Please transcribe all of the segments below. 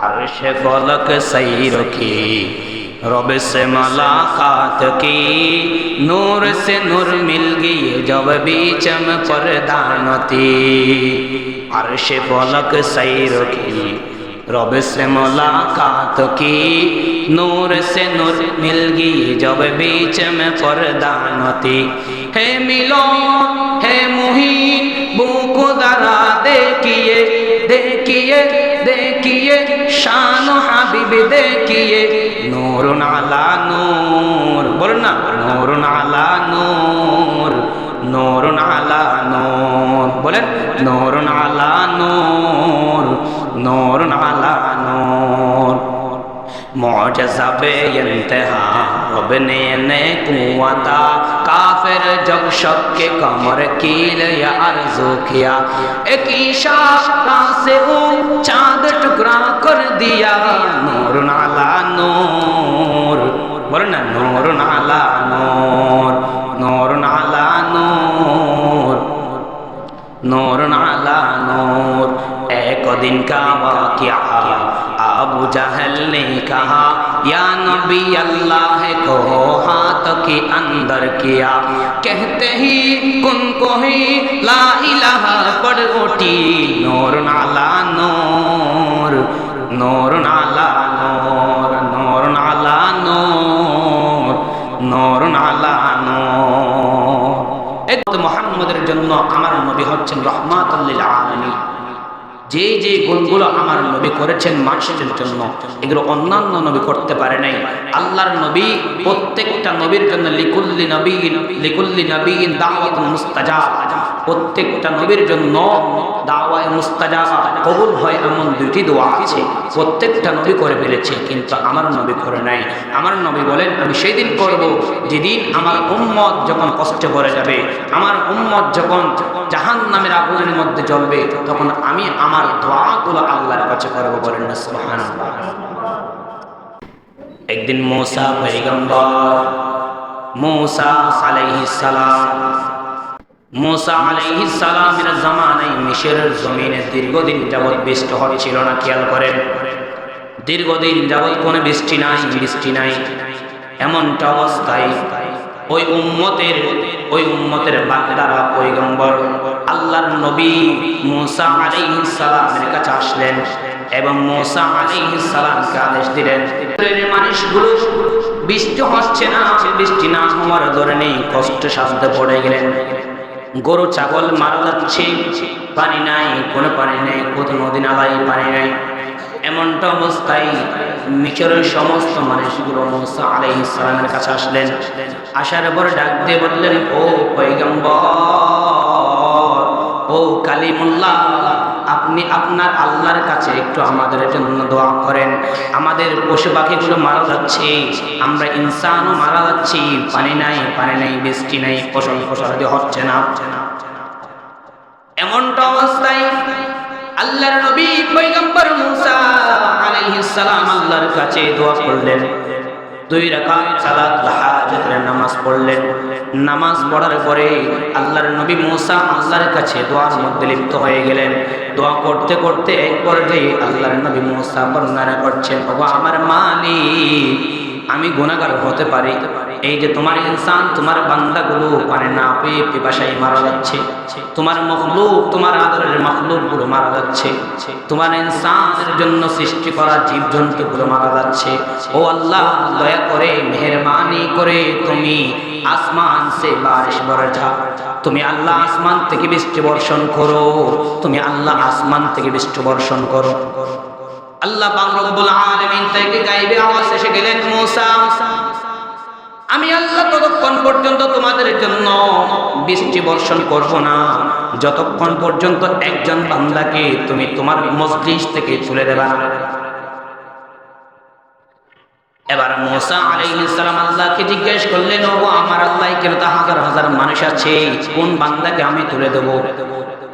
अर्श फलक सही रखी रब से मुलाकात की नूर से नूर मिल गई जब बीच में परदानती अर्श फलक सही रखी रब से मुलाकात की नूर से नूर मिल गई जब बीच में परदानती है मिलो है मुहीन बुको दरा देखिए देखिए देखिए शान হাবিব দেখিয়ে নূর আলা নূর বলুন না নূর আলা নূর নূর আলা নূর বলেন নূর আলা নূর নূর আলা নূর मुआजा बे इंतहा रब ने ने कुआता काफिर जब शक के कमर कील या अर्जो किया एक इशारा से वो चांद टुकड़ा कर दिया नूर नाला नूर बोलो ना नूर नाला नूर नूर नाला नूर नूर नाला नूर एक दिन का वाक़या अबू जहल ने कहा या नबी अल्लाह को हाथ के अंदर किया कहते ही कुन को ही ला इलाहा पढ़ उठी नूर नाला नूर नूर नाला नूर नूर नाला नूर নূর আলা নূর এই মোহাম্মদের জন্য আমার নবী হচ্ছেন রহমাতুল্লিল আলামিন যে যে গুণগুলো আমার নবী করেছেন মানুষের জন্য, এগুলো অন্যান্য নবী করতে পারে নাই। আল্লাহর নবী প্রত্যেকটা নবীর জন্য লিকুল্লি নবীন লিকুল্লি নবীন দাওয়াত মুস্তাজাব। প্রত্যেকটা নবীর জন্য দাওয়ায় মুস্তাজাব, কবুল হয় এমন দুইটি দোয়া আছে। প্রত্যেকটা নবী করে ফেলেছে, কিন্তু আমার নবী করে নাই। আমার নবী বলেন, আমি সেই দিন করব, যেদিন আমার উম্মত যখন কষ্ট করে যাবে, আমার উম্মত যখন জাহান নামের আগুনের মধ্যে জ্বলবে, তখন আমি আমার দোয়াগুলো আল্লাহর কাছে করব বলেন না একদিন মৌসা পয়গম্বর, মূসা আলাইহিস সালাম মূসা আলাইহিস সালামের জামানায় মিশরের জমিনে দীর্ঘদিন যাবৎ বৃষ্টি হচ্ছিল না, খেয়াল করেন। দীর্ঘদিন যাবৎ কোনো বৃষ্টি নাই বৃষ্টি নাই। এমনটা অবস্থায় ওই উম্মতের ওই উম্মতের বাগদারা পৈগম্বর আল্লাহর নবী মুসা আলাইহিস সালামের কাছে আসলেন এবং মুসা আলাইহিস সালামকে আদেশ দিলেন মানুষগুলো বৃষ্টি হচ্ছে না, বৃষ্টি না হওয়ার ধরনে কষ্ট সাধ্যে পড়ে গেলেন। গরু, ছাগল মারা যাচ্ছে। পানি নাই, কোনো পানি নাই, কোথাও নদী নালায় পানি নাই। এমনটা অবস্থায় মিশরের সমস্ত মানুষগুলো মুসা আলাই ইসলামের কাছে আসলেন। আসার পর ডাক দিয়ে বললেন, ও পৈগম্বর ও কালিমুল্লাহ আপনি আপনার আল্লাহর কাছে একটু আমাদের জন্য দোয়া করেন। আমাদের পশু পাখিগুলো মারা যাচ্ছে। আমরা ইনসানও মারা যাচ্ছি। পানি নাই পানি নাই, বৃষ্টি নাই, ফসল ফসল হচ্ছে না। এমনটা অবস্থায় আল্লাহর নবী পয়গম্বর মুসা আলাইহিস সালাম আল্লাহর কাছে দোয়া করলেন। দুই রাকাত সালাত হাজতের নামাজ পড়লেন। নামাজ পড়ার পরে আল্লাহর নবী মুসা আল্লাহর কাছে দোয়ার মধ্যে লিপ্ত হয়ে গেলেন। দোয়া করতে করতে এক পর্যায়ে আল্লাহর নবী মুসা বর্ণনা করছেন বাবা আমার মালিক, আমি গুণাগার হতে পারি। এই যে তোমার ইনসান, তোমার বান্দাগুলো পানে না পেয়ে পিপাসায় মারা যাচ্ছে। তোমার মখলুক, তোমার আদরের মখলুকগুলো মারা যাচ্ছে। তোমার ইনসানের জন্য সৃষ্টি করা জীবজন্তুগুলো মারা যাচ্ছে। ও আল্লাহ, দয়া করে, মেহরবানি করে তুমি আসমান সে বারিশ বরঝা তুমি আল্লাহ আসমান থেকে বৃষ্টি বর্ষণ করো। তুমি আল্লাহ আসমান থেকে বৃষ্টি বর্ষণ করো। আল্লাহ পাক রব্বুল আলামিন থেকে গায়বে আওয়াজ এসে গেলেন মূসা। আমি আল্লাহ ততক্ষণ পর্যন্ত তোমাদের জন্য বৃষ্টি বর্ষণ করব না। যতক্ষণ পর্যন্ত একজন বান্দাকে তুমি তোমার মজলিস থেকে তুলে দেবা। এবার মোসা আলাইহিস সালাম আল্লাহকে জিজ্ঞেস করলেন ও আমার আল্লাহ কেন তা হাজার হাজার মানুষ আছে, কোন বান্দাকে আমি তুলে দেব?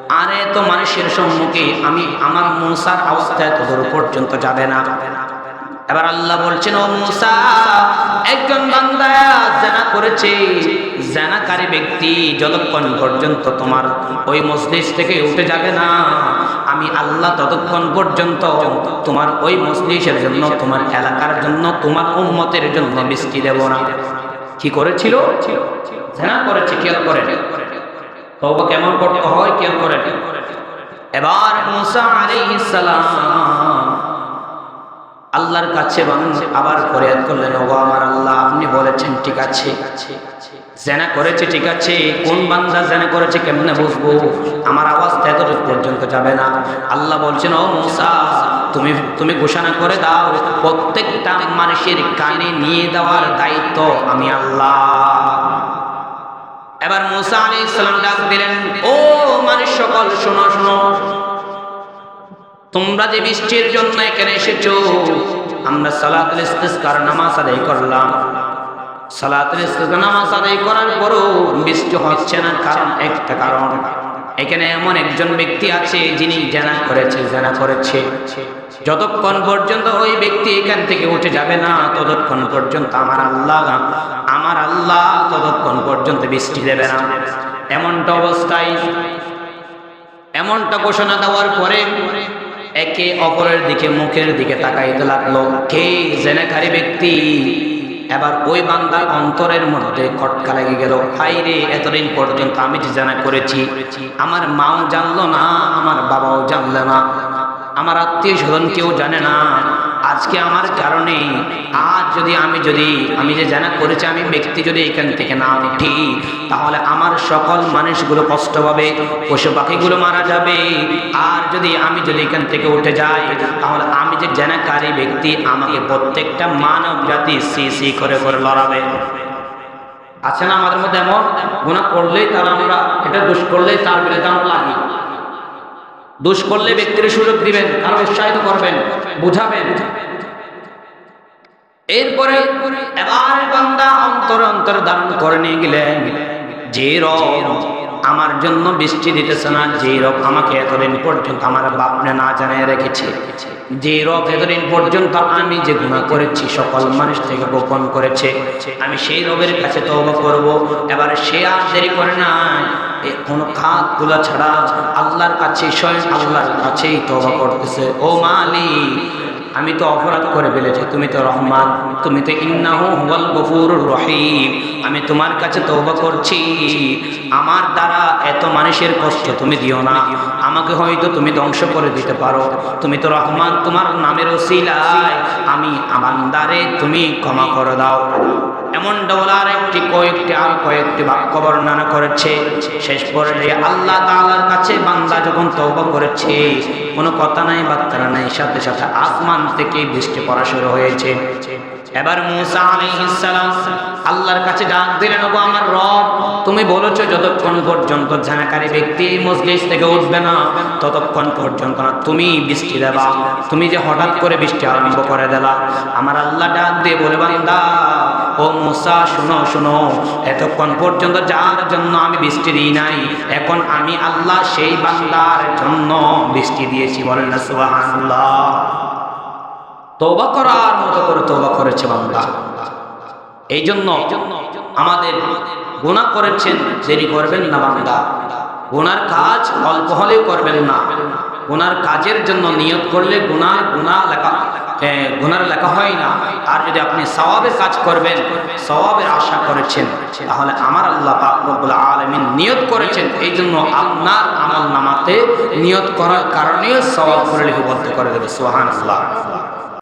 আরে, তো মানুষের সম্মুখে আমি, আমার মোসার অবস্থায় তোদের পর্যন্ত যাবে না। এবার আল্লাহ বলছেন, ও মুসা, একজন বান্দা জানা করেছে। জানাকারী ব্যক্তি যতক্ষণ পর্যন্ত তোমার ওই মসজিদ থেকে উঠে যাবে না, আমি আল্লাহ ততক্ষণ পর্যন্ত তোমার ওই মসজিদের জন্য, তোমার এলাকার জন্য, তোমার উম্মতের জন্য বৃষ্টি দেব না। কি করেছিল? জানা করেছে, খেয়াল করে তবে কেমন করতে হয়, খেয়াল করে এবার মুসা আলাইহিস সালাম আল্লাহর কাছে আবার ফরিয়াদ করলেন ও আমার আল্লাহ, আপনি বলেছেন, ঠিক আছে। জেনা করেছে, ঠিক আছে। কোন বান্দা জেনা করেছে কেমনে বুঝব? আমার আওয়াজ তো পর্যন্ত যাবে না। আল্লাহ বলছেন, ও মুসা, তুমি তুমি ঘোষণা করে দাও, প্রত্যেকটা মানুষের কানে নিয়ে দেওয়ার দায়িত্ব আমি আল্লাহ। এবার মুসা আলী ইসলাম ডাক দিলেন, ও মানুষ সকল, শোনো শোনো। তোমরা যে বৃষ্টির জন্য এখানে এসেছ, আমরা সালাতুল ইস্তিসকার নামাজ আদায় করলাম। সালাতুল ইস্তিসকার নামাজ আদায় করার পরও বৃষ্টি হচ্ছে না, কারণ একটা কারণ। এখানে এমন একজন ব্যক্তি আছে যিনি জানা করেছে জানা করেছে। যতক্ষণ পর্যন্ত ওই ব্যক্তি এখান থেকে উঠে যাবে না, ততক্ষণ পর্যন্ত আমার আল্লাহ আমার আল্লাহ ততক্ষণ পর্যন্ত বৃষ্টি দেবে না। এমনটা অবস্থায়, এমনটা ঘোষণা দেওয়ার পরে একে অপরের দিকে মুখের দিকে তাকাইতে লাগল। কে জেনেখারি ব্যক্তি? এবার ওই বান্দার অন্তরের মধ্যে খটকা লেগে গেল। হাই রে এতদিন পর্যন্ত আমি যে জানা করেছি, আমার মাও জানলো না, আমার বাবাও জানলো না। আমার আত্মীয় স্বজন কেউ জানে না। আজকে আমার কারণে, আজ যদি আমি যদি, আমি যে জানা করেছি, আমি ব্যক্তি যদি এখান থেকে না উঠি, তাহলে আমার সকল মানুষগুলো কষ্ট পাবে, পশু পাখিগুলো মারা যাবে। আর যদি আমি যদি এখান থেকে উঠে যাই, তাহলে আমি যে জানাকারী ব্যক্তি, আমাকে প্রত্যেকটা মানব জাতি সি সি করে করে লড়াবে। আছে না আমাদের মধ্যে এমন? গুণা করলেই তারা আমরা, এটা দোষ করলেই তার বিরুদ্ধে আমরা লাগি। দোষ করলে ব্যক্তির সুযোগ দিবেন আরও উৎসাহিত করবেন, বুঝাবেন। এরপরে এবার বান্দা অন্তর অন্তর ধারণ করে নিয়ে গেলেন। যে রব আমার জন্য বৃষ্টি দিতেছে না, যে রব আমাকে এতদিন পর্যন্ত আমার বাপনে না জানিয়ে রেখেছে। যে রব এতদিন পর্যন্ত আমি যে গুণা করেছি, সকল মানুষ থেকে গোপন করেছে, আমি সেই রবের কাছে তওবা করব। এবার সে আর দেরি করে না কোনো খাতগুলা ছাড়া আল্লাহর কাছে স্বয়ং আল্লাহর কাছেই তওবা করতেছে। ও মালিক আমি তো অপরাধ করে ফেলেছি, তুমি তো রহমান, তুমি তো ইন্নাহু গফুরুর রহিম। আমি তোমার কাছে তওবা করছি। আমার দ্বারা এত মানুষের কষ্ট তুমি দিও না। আমাকে হয়তো তুমি ধ্বংস করে দিতে পারো। তুমি তো রহমান, তোমার নামের ওসিলায়। আমি আমার দ্বারে তুমি ক্ষমা করে দাও। এমন ডলার একটি কয়েকটি আর কয়েকটি বাক্য বর্ণনা করেছে। শেষ পর্যায়ে আল্লাহ তাআলার কাছে বান্দা যখন তওবা করেছে, কোনো কথা নাই, বার্তা নাই, সাথে সাথে আসমান থেকে বৃষ্টি পড়া শুরু হয়েছে। এবার মুসা আলাইহিস সালাম আল্লাহর কাছে ডাক দিলেন, ওগো আমার রব, তুমি বলেছ যতক্ষণ পর্যন্ত জানাকারী ব্যক্তি এই মজলিস থেকে উঠবে না, ততক্ষণ পর্যন্ত না, তুমি বৃষ্টি দেবা। তুমি যে হঠাৎ করে বৃষ্টি আরম্ভ করে দিলা, আমার আল্লাহ ডাক দিয়ে বলে, বান্দা ও মুসা, শুনো শুনো। এতক্ষণ পর্যন্ত যার জন্য আমি বৃষ্টি দিই নাই, এখন আমি আল্লাহ সেই বান্দার জন্য বৃষ্টি দিয়েছি, বলেন না, সুবহানাল্লাহ। তওবা করার মতো করে তওবা করেছে বান্দা। এই জন্য আমাদের গুনাহ করেছেন, দেরি করবেন না বান্দা। গুনার কাজ অল্প হলেও করবেন না। গুনার কাজের জন্য নিয়োগ করলে গুনাহ গুনাহ লেখা গুনার লেখা হয় না। আর যদি আপনি সওয়াবের কাজ করবেন, সওয়াবের আশা করেছেন, তাহলে আমার আল্লাহ আলমিন নিয়ত করেছেন। এই জন্য আপনার আমল নামাতে নিয়ত করার কারণে সওয়াব করে লিপিবদ্ধ করে দেবে। সুবহানাল্লাহ।